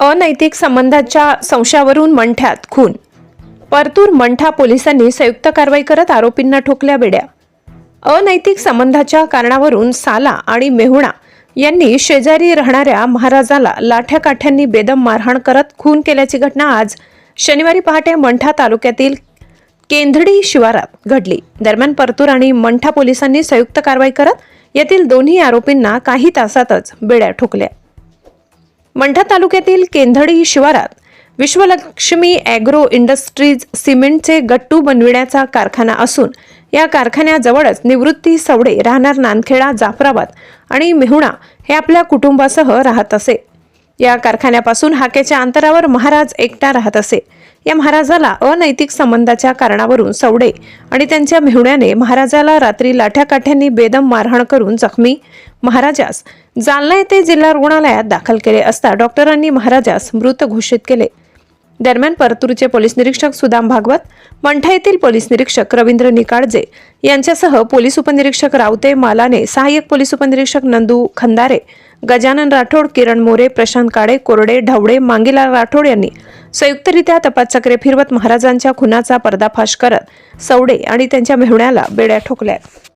अनैतिक संबंधाच्या संशयावरून मंठ्यात खून. परतूर मंठा पोलिसांनी संयुक्त कारवाई करत आरोपींना ठोकल्या बेड्या. अनैतिक संबंधाच्या कारणावरून साला आणि मेहुणा यांनी शेजारी राहणाऱ्या महाराजाला लाठ्या काठ्यांनी बेदम मारहाण करत खून केल्याची घटना आज शनिवारी पहाटे मंठा तालुक्यातील केंधडी शिवारात घडली. दरम्यान परतूर आणि मंठा पोलिसांनी संयुक्त कारवाई करत येथील दोन्ही आरोपींना काही तासातच बेड्या ठोकल्या. मंठा तालुक्यातील केंधडी शिवारात विश्वलक्ष्मी ॲग्रो इंडस्ट्रीज सिमेंटचे गट्टू बनविण्याचा कारखाना असून या कारखान्याजवळच निवृत्ती सवडे राहणार नानखेडा जाफराबाद आणि मेहुणा हे आपल्या कुटुंबासह राहत असे. या कारखान्यापासून हाकेच्या अंतरावर महाराज एकटा राहत असे. या महाराजाला अनैतिक संबंधाच्या कारणावरून सवडे आणि त्यांच्या मेहुण्याने महाराजाला रात्री लाठ्याकाठ्यांनी बेदम मारहाण करून जखमी महाराजास जालना येथे जिल्हा रुग्णालयात दाखल केले असता डॉक्टरांनी महाराजास मृत घोषित केले. दरम्यान परतूरचे पोलीस निरीक्षक सुदाम भागवत मंठा येथील पोलीस निरीक्षक रवींद्र निकाळजे यांच्यासह पोलीस उपनिरीक्षक रावते मालाने सहाय्यक पोलीस उपनिरीक्षक नंदू खंदारे गजानन राठोड किरण मोरे प्रशांत काळे कोरडे ढवळे मांगीलाल राठोड यांनी संयुक्तरित्या तपासचक्रे फिरवत महाराजांच्या खुनाचा पर्दाफाश करत सवडे आणि त्यांच्या मेहुण्याला बेड्या ठोकल्या.